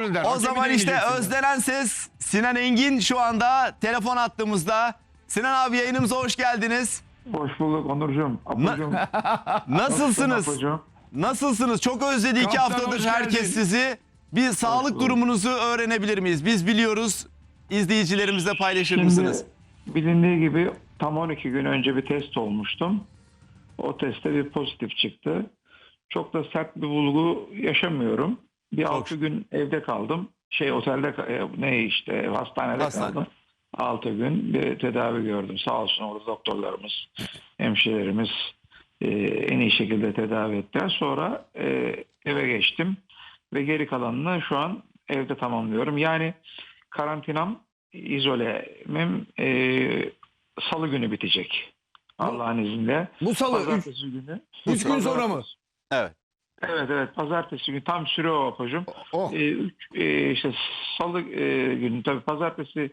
Der. O zaman işte özlenen ses Sinan Engin şu anda telefon attığımızda. Sinan abi yayınımıza hoş geldiniz. Hoş bulduk Onurcuğum. Apocuğum. Nasılsınız? Nasılsınız? Çok özledi iki Kaptan, haftadır hoş herkes geldin. sizi. Bir sağlık bulduk. durumunuzu öğrenebilir miyiz? Biz biliyoruz. İzleyicilerimizle paylaşır Şimdi mısınız? bilindiği gibi tam 12 gün önce bir test olmuştum. O testte bir pozitif çıktı. Çok da sert bir bulgu yaşamıyorum. Bir Çok 6 gün evde kaldım. Şey otelde e, ne işte hastanede Hastane. kaldım. 6 gün bir tedavi gördüm. Sağ olsun orada doktorlarımız, hemşirelerimiz e, en iyi şekilde tedavi ettiler. Sonra e, eve geçtim ve geri kalanını şu an evde tamamlıyorum. Yani karantinam, izolemim e, salı günü bitecek. Allah'ın izniyle. Bu salı üç, Pazartesi günü. üç gün sonra mı? Evet. Evet evet pazartesi günü tam süre o hocam. Oh. E, üç, e, işte salı e, günü tabii pazartesi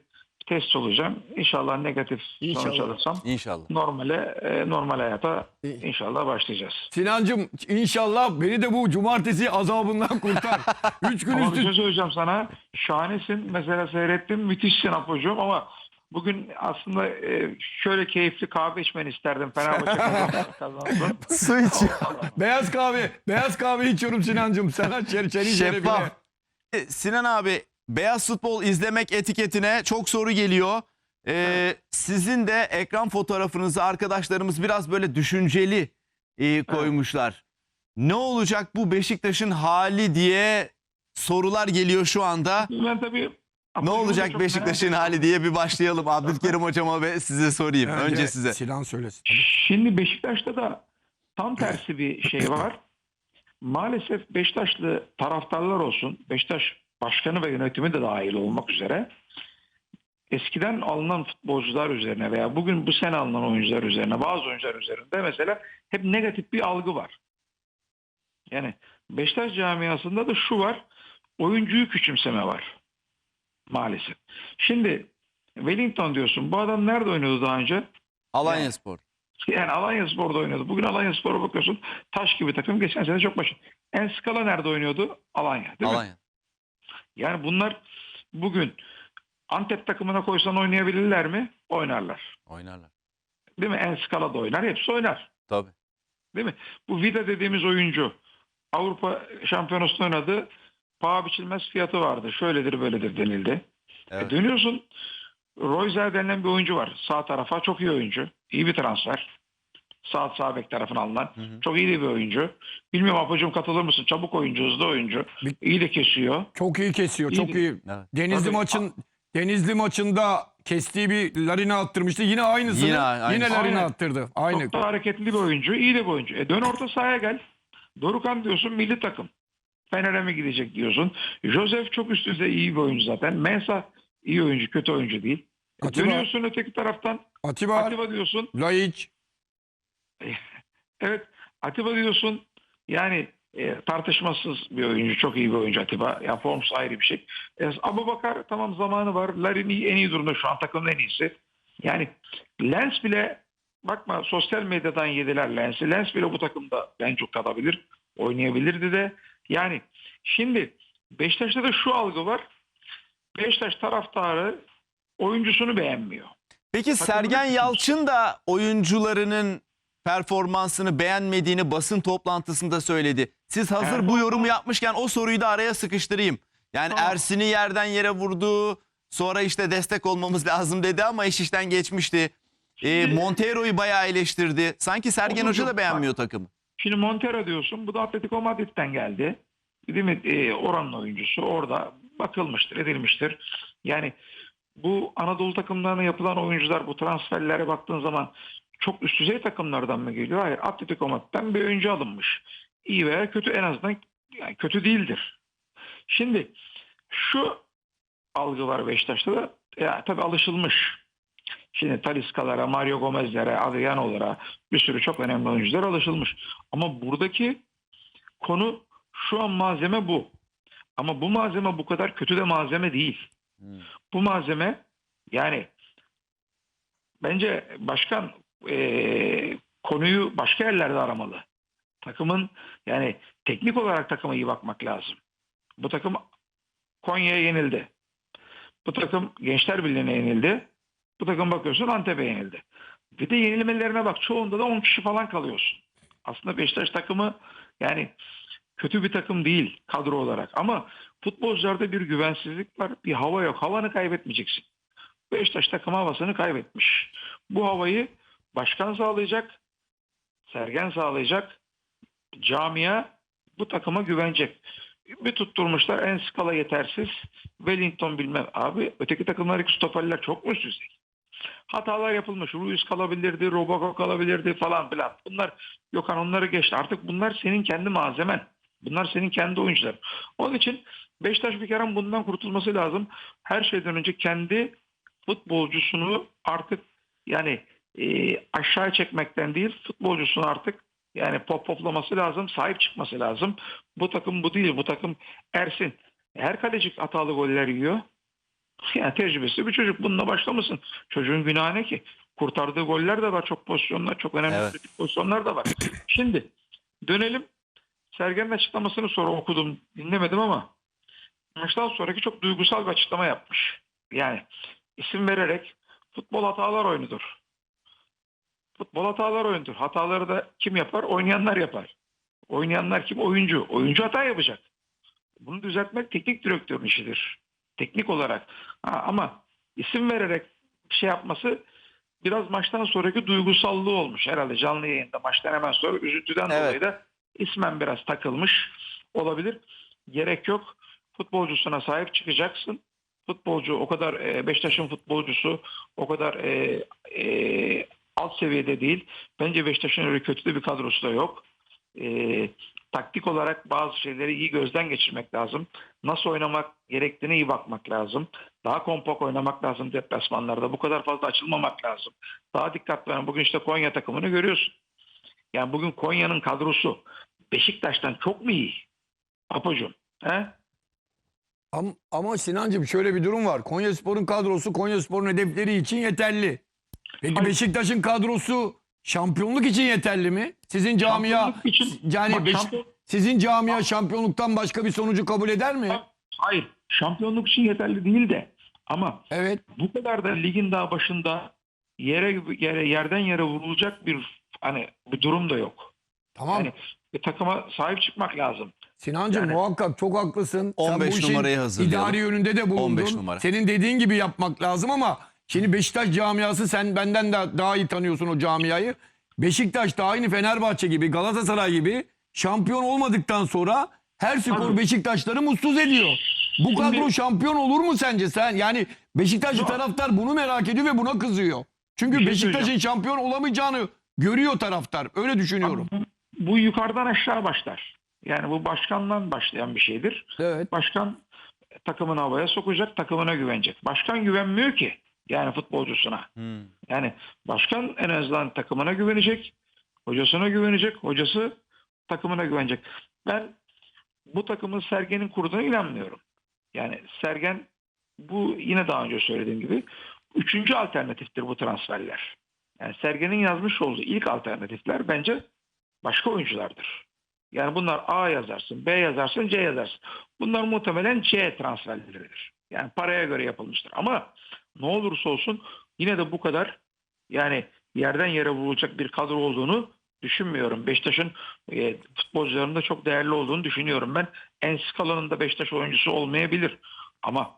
test olacağım. İnşallah negatif sonuç İnşallah. alırsam İnşallah. normale e, normal hayata inşallah başlayacağız. Sinancım inşallah beni de bu cumartesi azabından kurtar. Üç gün Ama bir üstü. şey söyleyeceğim sana. Şahanesin. Mesela seyrettim. Müthişsin Apocuğum ama bugün aslında e, şöyle keyifli kahve içmeni isterdim. Fenerbahçe kazan- kazansın. Su iç. Beyaz kahve. Beyaz kahve içiyorum Sinancım. Sen aç çeri çeri Şeffaf. bile. E, Sinan abi beyaz futbol izlemek etiketine çok soru geliyor. Ee, sizin de ekran fotoğrafınızı arkadaşlarımız biraz böyle düşünceli e, koymuşlar. Ne olacak bu Beşiktaş'ın hali diye sorular geliyor şu anda. Ben tabii Ne olacak Beşiktaş'ın merak hali diye bir başlayalım. Abdülkerim hocama ve size sorayım. Önce size. Sinan söylesin. Şimdi Beşiktaş'ta da tam tersi bir şey var. Maalesef Beşiktaşlı taraftarlar olsun, Beşiktaş başkanı ve yönetimi de dahil olmak üzere eskiden alınan futbolcular üzerine veya bugün bu sene alınan oyuncular üzerine, bazı oyuncular üzerinde mesela hep negatif bir algı var. Yani Beşiktaş camiasında da şu var, oyuncuyu küçümseme var. Maalesef. Şimdi Wellington diyorsun, bu adam nerede oynuyordu daha önce? Alanya Spor. Yani Alanya Spor'da oynuyordu. Bugün Alanya Spor'a bakıyorsun taş gibi takım. Geçen sene çok başı. En skala nerede oynuyordu? Alanya değil mi? Alanya. Yani bunlar bugün Antep takımına koysan oynayabilirler mi? Oynarlar. Oynarlar. Değil mi? En skala da oynar. Hepsi oynar. Tabii. Değil mi? Bu Vida dediğimiz oyuncu Avrupa Şampiyonası'nda oynadı. Paha biçilmez fiyatı vardı. Şöyledir böyledir denildi. Evet. E dönüyorsun Royzer denilen bir oyuncu var. Sağ tarafa çok iyi oyuncu. İyi bir transfer. Sağ sağ bek tarafına alınan. Hı hı. Çok iyi de bir oyuncu. Bilmiyorum Apocuğum katılır mısın? Çabuk oyuncu, hızlı oyuncu. Bir- İyi de kesiyor. Çok iyi kesiyor. Çok İyi. iyi. Evet. Denizli Tabii. maçın Denizli maçında kestiği bir larina attırmıştı. Yine aynısını Yine yine, aynısı. larina Aynen. attırdı. Aynı. Çok da hareketli bir oyuncu. iyi de bir oyuncu. E dön orta sahaya gel. Dorukan diyorsun milli takım. Fener'e mi gidecek diyorsun. Joseph çok üst düzey iyi bir oyuncu zaten. Mensah iyi oyuncu, kötü oyuncu değil. E Atiba. dönüyorsun öteki taraftan. Atiba, Atiba diyorsun. Laiç. Evet Atiba diyorsun yani e, tartışmasız bir oyuncu. Çok iyi bir oyuncu Atiba. Ya Forms ayrı bir şey. E, Abu Bakar tamam zamanı var. Larin iyi- en iyi durumda şu an takımın en iyisi. Yani Lens bile bakma sosyal medyadan yediler Lens'i. Lens bile bu takımda bence kalabilir. Oynayabilirdi de. Yani şimdi Beşiktaş'ta da şu algı var. Beşiktaş taraftarı oyuncusunu beğenmiyor. Peki Sergen Yalçın da oyuncularının performansını beğenmediğini basın toplantısında söyledi. Siz hazır bu yorumu yapmışken o soruyu da araya sıkıştırayım. Yani Tamam. Ersin'i yerden yere vurdu. Sonra işte destek olmamız lazım dedi ama iş işten geçmişti. Şimdi- Montero'yu bayağı eleştirdi. Sanki Sergen Hoca da beğenmiyor takımı. Şimdi Montero diyorsun. Bu da Atletico Madrid'den geldi. Değil mi? Ee, oranın oyuncusu. Orada bakılmıştır, edilmiştir. Yani bu Anadolu takımlarına yapılan oyuncular bu transferlere baktığın zaman çok üst düzey takımlardan mı geliyor? Hayır. Atletico Madrid'den bir oyuncu alınmış. İyi veya kötü en azından yani kötü değildir. Şimdi şu algı var Beşiktaş'ta da ya, tabii alışılmış. Şimdi Talisca'lara, Mario Gomez'lere, Adriano'lara bir sürü çok önemli oyuncular alışılmış. Ama buradaki konu şu an malzeme bu. Ama bu malzeme bu kadar kötü de malzeme değil. Hmm. Bu malzeme yani bence başkan eee, konuyu başka yerlerde aramalı. Takımın yani teknik olarak takıma iyi bakmak lazım. Bu takım Konya'ya yenildi. Bu takım Gençler Birliği'ne yenildi. Bu takım bakıyorsun Antep'e yenildi. Bir de yenilmelerine bak çoğunda da 10 kişi falan kalıyorsun. Aslında Beşiktaş takımı yani kötü bir takım değil kadro olarak ama futbolcularda bir güvensizlik var. Bir hava yok. Havanı kaybetmeyeceksin. Beşiktaş takım havasını kaybetmiş. Bu havayı başkan sağlayacak, Sergen sağlayacak, camia bu takıma güvenecek. Bir tutturmuşlar en skala yetersiz. Wellington bilmem. Abi öteki takımlardaki stoperler çok mu üst düzey? Hatalar yapılmış. Ruiz kalabilirdi, Roboko kalabilirdi falan filan. Bunlar Gökhan onları geçti. Artık bunlar senin kendi malzemen. Bunlar senin kendi oyuncular. Onun için Beşiktaş bir kere bundan kurtulması lazım. Her şeyden önce kendi futbolcusunu artık yani e, aşağı çekmekten değil futbolcusunu artık yani pop poplaması lazım, sahip çıkması lazım. Bu takım bu değil, bu takım Ersin. Her kaleci hatalı goller yiyor. Yani tecrübesi bir çocuk bununla başlamasın. Çocuğun günahı ne ki? Kurtardığı goller de var. Çok pozisyonlar, çok önemli Evet. pozisyonlar da var. Şimdi dönelim. Sergen'in açıklamasını sonra okudum. Dinlemedim ama maçtan sonraki çok duygusal bir açıklama yapmış. Yani isim vererek futbol hatalar oyunudur. Futbol hatalar oyunudur. Hataları da kim yapar? Oynayanlar yapar. Oynayanlar kim? Oyuncu. Oyuncu hata yapacak. Bunu düzeltmek teknik direktörün işidir. Teknik olarak. Ha, ama isim vererek bir şey yapması biraz maçtan sonraki duygusallığı olmuş. Herhalde canlı yayında maçtan hemen sonra üzüntüden Evet. dolayı da ismen biraz takılmış olabilir. Gerek yok. Futbolcusuna sahip çıkacaksın. Futbolcu o kadar e, Beşiktaş'ın futbolcusu o kadar e, e, alt seviyede değil. Bence Beşiktaş'ın öyle kötü de bir kadrosu da yok. E, taktik olarak bazı şeyleri iyi gözden geçirmek lazım. Nasıl oynamak gerektiğine iyi bakmak lazım. Daha kompakt oynamak lazım deplasmanlarda. Bu kadar fazla açılmamak lazım. Daha dikkatli olmak. Bugün işte Konya takımını görüyorsun. Yani bugün Konya'nın kadrosu Beşiktaş'tan çok mu iyi? Apocuğum. He? Ama, ama Sinancığım şöyle bir durum var. Konyaspor'un kadrosu Konyaspor'un hedefleri için yeterli. Peki. Beşiktaş'ın kadrosu şampiyonluk için yeterli mi? Sizin camia Şampiyonluk için- yani Bak, Beş- şampiyon- sizin camia şampiyonluktan başka bir sonucu kabul eder mi? Hayır. Şampiyonluk için yeterli değil de ama Evet. bu kadar da ligin daha başında yere yere yerden yere vurulacak bir hani bir durum da yok. Tamam. Yani bir takıma sahip çıkmak lazım. Sinancığım Yani- muhakkak çok haklısın. Sen 15 bu işin numarayı hazırlayalım. idari yönünde de bulundun. 15 numara. Senin dediğin gibi yapmak lazım ama şimdi Beşiktaş camiası sen benden de daha iyi tanıyorsun o camiayı. Beşiktaş da aynı Fenerbahçe gibi Galatasaray gibi şampiyon olmadıktan sonra her skor. Beşiktaşları mutsuz ediyor. Bu Şimdi- kadro şampiyon olur mu sence sen? Yani Beşiktaşlı Yok. taraftar bunu merak ediyor ve buna kızıyor. Çünkü şey Beşiktaş'ın şampiyon olamayacağını görüyor taraftar. Öyle düşünüyorum. Bu, bu yukarıdan aşağı başlar. Yani bu başkandan başlayan bir şeydir. Evet. Başkan takımını havaya sokacak, takımına güvenecek. Başkan güvenmiyor ki yani futbolcusuna. Hmm. Yani başkan en azından takımına güvenecek, hocasına güvenecek, hocası takımına güvenecek. Ben bu takımın Sergen'in kurduğuna inanmıyorum. Yani Sergen bu yine daha önce söylediğim gibi üçüncü alternatiftir bu transferler. Yani Sergen'in yazmış olduğu ilk alternatifler bence başka oyunculardır. Yani bunlar A yazarsın, B yazarsın, C yazarsın. Bunlar muhtemelen C transferleridir. Yani paraya göre yapılmıştır. Ama ne olursa olsun yine de bu kadar yani yerden yere vurulacak bir kadro olduğunu düşünmüyorum. Beşiktaş'ın e, futbolcularının da çok değerli olduğunu düşünüyorum ben. En sık alanında Beşiktaş oyuncusu olmayabilir. Ama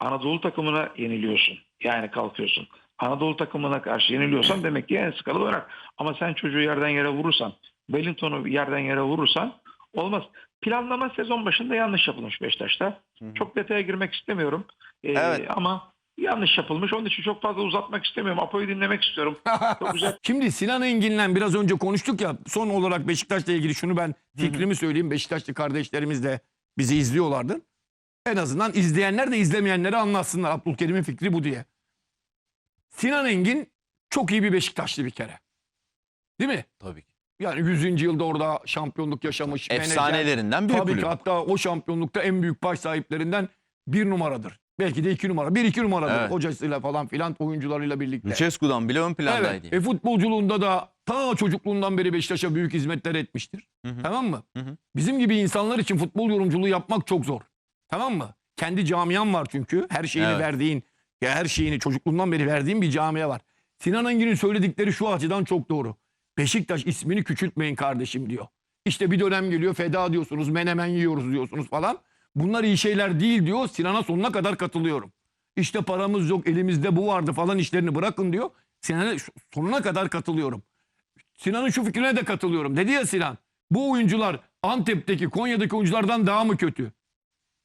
Anadolu takımına yeniliyorsun. Yani kalkıyorsun. Anadolu takımına karşı yeniliyorsan demek ki en skalalı oynar. Ama sen çocuğu yerden yere vurursan, Wellington'u yerden yere vurursan olmaz. Planlama sezon başında yanlış yapılmış Beşiktaş'ta. Çok detaya girmek istemiyorum. Ee, Evet. Ama yanlış yapılmış. Onun için çok fazla uzatmak istemiyorum. Apo'yu dinlemek istiyorum. Çok güzel. Şimdi Sinan Engin'le biraz önce konuştuk ya son olarak Beşiktaş'la ilgili şunu ben fikrimi söyleyeyim. Beşiktaşlı kardeşlerimiz de bizi izliyorlardı. En azından izleyenler de izlemeyenleri anlatsınlar. Abdülkerim'in fikri bu diye. Sinan Engin çok iyi bir Beşiktaşlı bir kere. Değil mi? Tabii ki. Yani 100. yılda orada şampiyonluk yaşamış. menajer. Efsanelerinden bir Tabii kulüp. ki hatta o şampiyonlukta en büyük baş sahiplerinden bir numaradır. Belki de iki numara. Bir iki numaradır Evet. hocasıyla falan filan oyuncularıyla birlikte. Lucescu'dan bile ön plandaydı. Evet. E futbolculuğunda da ta çocukluğundan beri Beşiktaş'a büyük hizmetler etmiştir. Hı hı. Tamam mı? Hı hı. Bizim gibi insanlar için futbol yorumculuğu yapmak çok zor. Tamam mı? kendi camiam var çünkü. Her şeyini Evet. verdiğin, ya her şeyini çocukluğundan beri verdiğin bir camia var. Sinan Engin'in söyledikleri şu açıdan çok doğru. Beşiktaş ismini küçültmeyin kardeşim diyor. İşte bir dönem geliyor feda diyorsunuz, menemen yiyoruz diyorsunuz falan. Bunlar iyi şeyler değil diyor. Sinan'a sonuna kadar katılıyorum. İşte paramız yok, elimizde bu vardı falan işlerini bırakın diyor. Sinan'a sonuna kadar katılıyorum. Sinan'ın şu fikrine de katılıyorum. Dedi ya Sinan, bu oyuncular Antep'teki, Konya'daki oyunculardan daha mı kötü?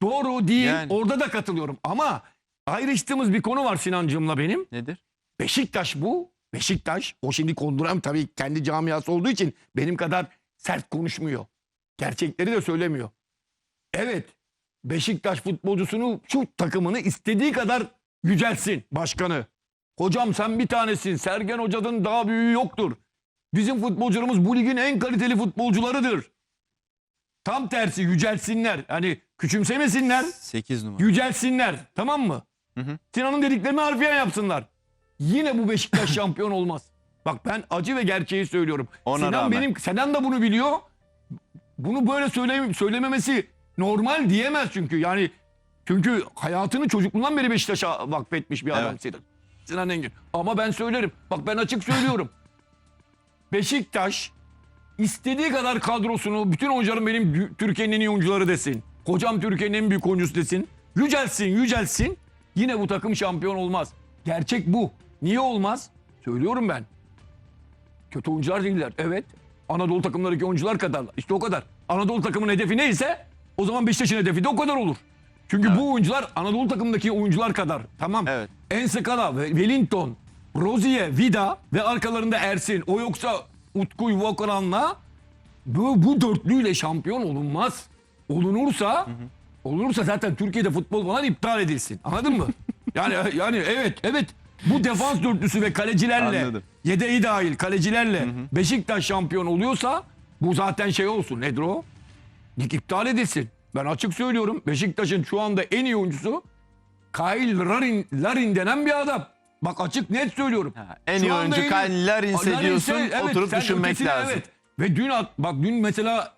Doğru değil, Yani. orada da katılıyorum. Ama ayrıştığımız bir konu var Sinancığımla benim. Nedir? Beşiktaş bu. Beşiktaş, o şimdi konduran tabii kendi camiası olduğu için benim kadar sert konuşmuyor. Gerçekleri de söylemiyor. Evet, Beşiktaş futbolcusunu, şu takımını istediği kadar yücelsin başkanı. Hocam sen bir tanesin. Sergen Hoca'nın daha büyüğü yoktur. Bizim futbolcularımız bu ligin en kaliteli futbolcularıdır. Tam tersi yücelsinler. Hani küçümsemesinler, 8 numara. yücelsinler. Tamam mı? Hı hı. Sinan'ın dediklerini harfiyen yapsınlar. Yine bu Beşiktaş şampiyon olmaz. Bak ben acı ve gerçeği söylüyorum. Ona Sinan rağmen. benim Sinan da bunu biliyor. Bunu böyle söyle, söylememesi normal diyemez çünkü. Yani çünkü hayatını çocukluğundan beri Beşiktaş'a vakfetmiş bir adam Evet. Sinan. Sinan Engin. Ama ben söylerim. Bak ben açık söylüyorum. Beşiktaş istediği kadar kadrosunu bütün oyuncularım benim Türkiye'nin en iyi oyuncuları desin. Hocam Türkiye'nin en büyük oyuncusu desin. Yücelsin yücelsin. Yine bu takım şampiyon olmaz. Gerçek bu. Niye olmaz? Söylüyorum ben. Kötü oyuncular değiller. Evet. Anadolu takımlarındaki oyuncular kadar. İşte o kadar. Anadolu takımının hedefi neyse o zaman Beşiktaş'ın hedefi de o kadar olur. Çünkü bu oyuncular Anadolu takımındaki oyuncular kadar. Tamam. Evet. Ensekala, Wellington, Rozier, Vida ve arkalarında Ersin. O yoksa Utku Yuvakoran'la bu, bu dörtlüyle şampiyon olunmaz. Olunursa olunursa zaten Türkiye'de futbol falan iptal edilsin. Anladın mı? yani yani evet evet bu defans dörtlüsü ve kalecilerle Anladım. yedeği dahil kalecilerle Beşiktaş şampiyon oluyorsa bu zaten şey olsun. Nedir o? Lig iptal edilsin. Ben açık söylüyorum. Beşiktaş'ın şu anda en iyi oyuncusu Kyle Larin, Larin denen bir adam. Bak açık net söylüyorum. Ha, en Şu iyi oyuncu en Kyle Larin'se Larin'se, diyorsun, evet, oturup düşünmek ötesine lazım. Evet. Ve dün at, bak dün mesela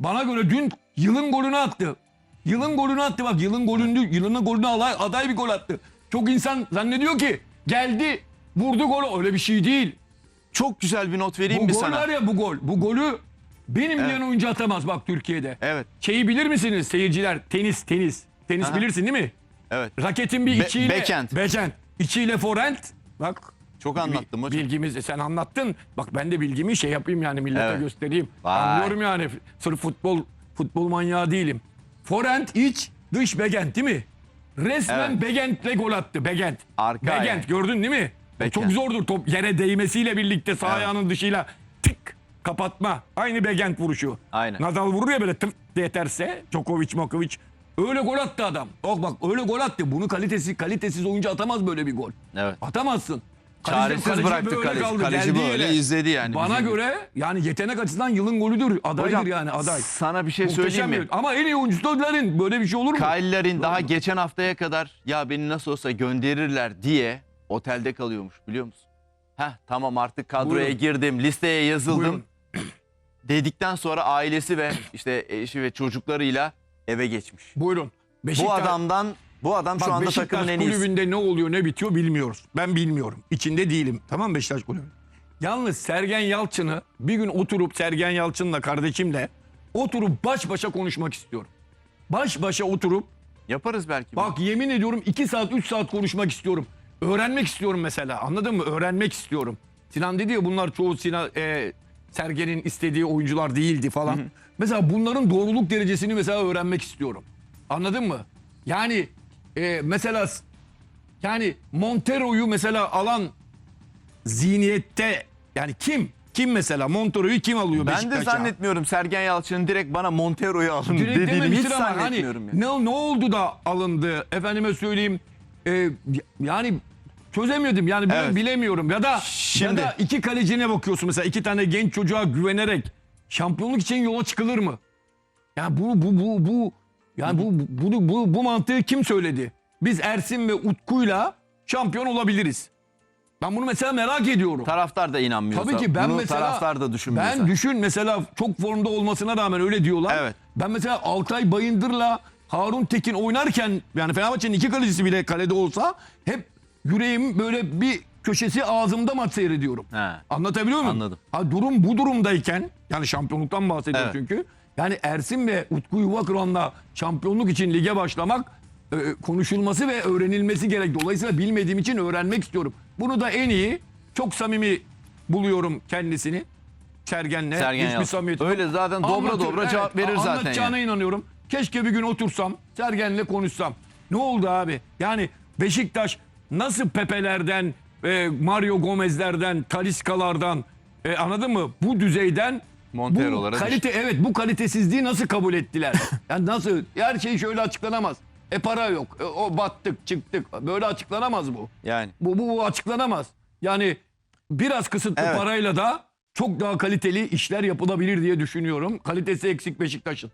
bana göre dün yılın golünü attı. Yılın golünü attı bak yılın golünü yılının golünü alay, aday bir gol attı. Çok insan zannediyor ki geldi vurdu golü öyle bir şey değil. Çok güzel bir not vereyim Bu mi gol sana? var ya bu gol. Bu golü benim diyen oyuncu atamaz bak Türkiye'de. Evet. Şeyi bilir misiniz seyirciler? Tenis, tenis. Tenis Aha. bilirsin değil mi? Evet. Raketin bir Be- içiyle... backhand. Backhand. İçiyle forehand. Bak Çok anlattım hocam. Bilgimizi sen anlattın. Bak ben de bilgimi şey yapayım yani millete Evet. göstereyim. Vay. Anlıyorum yani. Sırf futbol futbol manyağı değilim. Forehand iç, dış backhand değil mi? Resmen Evet. backhandle gol attı. Backhand. Arka Backhand ayak. gördün değil mi? Backhand. Çok zordur top yere değmesiyle birlikte sağ Evet. ayağının dışıyla kapatma. Aynı backhand vuruşu. Aynen. Nadal vurur ya böyle tık diye terse. Djokovic, Mokovic. Öyle gol attı adam. Bak bak öyle gol attı. Bunu kalitesiz kalitesiz oyuncu atamaz böyle bir gol. Evet. Atamazsın. Çaresiz kaleci bıraktı böyle kaleci. kaldı, Kaleci geldiği böyle yere. izledi yani. Bana Bizim- göre yani yetenek açısından yılın golüdür. Adaydır Hocam yani aday. sana bir şey Muhteşem söyleyeyim mi? bir- Ama en iyi oyuncusu da Larin. Böyle bir şey olur mu? Kyle Larin daha geçen haftaya kadar ya beni nasıl olsa gönderirler diye otelde kalıyormuş biliyor musun? Heh tamam artık kadroya Buyurun. girdim, listeye yazıldım Buyurun. dedikten sonra ailesi ve işte eşi ve çocuklarıyla eve geçmiş. Buyurun. Beşiktaş, Bu adamdan bu adam şu Bak anda Beşiktaş takımın en iyisi. kulübünde ne oluyor ne bitiyor bilmiyoruz. Ben bilmiyorum. İçinde değilim. Tamam mı Beşiktaş kulübü? Yalnız Sergen Yalçın'ı bir gün oturup Sergen Yalçın'la kardeşimle oturup baş başa konuşmak istiyorum. Baş başa oturup Yaparız belki. Bak yemin ediyorum 2 saat 3 saat konuşmak istiyorum. Öğrenmek istiyorum mesela anladın mı? Öğrenmek istiyorum. Sinan dedi ya bunlar çoğu Sinan e, Sergen'in istediği oyuncular değildi falan. Mesela bunların doğruluk derecesini mesela öğrenmek istiyorum. Anladın mı? Yani e, mesela yani Montero'yu mesela alan zihniyette yani kim? Kim mesela Montero'yu kim alıyor ben de Beşiktaş'a? zannetmiyorum Sergen Yalçın'ın direkt bana Montero'yu alın Direkt dediğini hiç dememiştir ama hani zannetmiyorum. yani. ne, ne oldu da alındı efendime söyleyeyim e, yani çözemedim yani böyle Evet. bilemiyorum ya da Şimdi- ya da iki kalecine bakıyorsun mesela iki tane genç çocuğa güvenerek şampiyonluk için yola çıkılır mı? Yani bu bu bu bu yani bu bu bu bu mantığı kim söyledi? Biz Ersin ve Utku'yla şampiyon olabiliriz. Ben bunu mesela merak ediyorum. Taraftar da inanmıyor. Tabii ki ben Bunu mesela taraftar da düşünmüyor. ben zaten. düşün mesela çok formda olmasına rağmen öyle diyorlar. Evet. Ben mesela Altay Bayındır'la Harun Tekin oynarken yani Fenerbahçe'nin iki kalecisi bile kalede olsa hep yüreğim böyle bir köşesi ağzımda maç seyrediyorum. He. Anlatabiliyor muyum? Anladım. Ha, durum bu durumdayken yani şampiyonluktan bahsediyorum Evet. çünkü. Yani Ersin ve Utku Yuvakıran'la şampiyonluk için lige başlamak e, konuşulması ve öğrenilmesi gerek. Dolayısıyla bilmediğim için öğrenmek istiyorum. Bunu da en iyi çok samimi buluyorum kendisini. Sergen'le. Sergen Hiçbir Yalçın. samimiyeti Öyle zaten dobra Anlatır, dobra evet, cevap verir zaten. Anlatacağına yani. inanıyorum. Keşke bir gün otursam Sergen'le konuşsam. Ne oldu abi? Yani Beşiktaş nasıl Pepe'lerden, e, Mario Gomez'lerden, Taliskalardan e, anladın mı? Bu düzeyden Montero'lara bu kalite evet bu kalitesizliği nasıl kabul ettiler? yani nasıl? Her şey şöyle açıklanamaz. E para yok. E, o battık, çıktık. Böyle açıklanamaz bu. Yani Bu, bu, bu açıklanamaz. Yani biraz kısıtlı Evet. parayla da çok daha kaliteli işler yapılabilir diye düşünüyorum. Kalitesi eksik Beşiktaş'ın.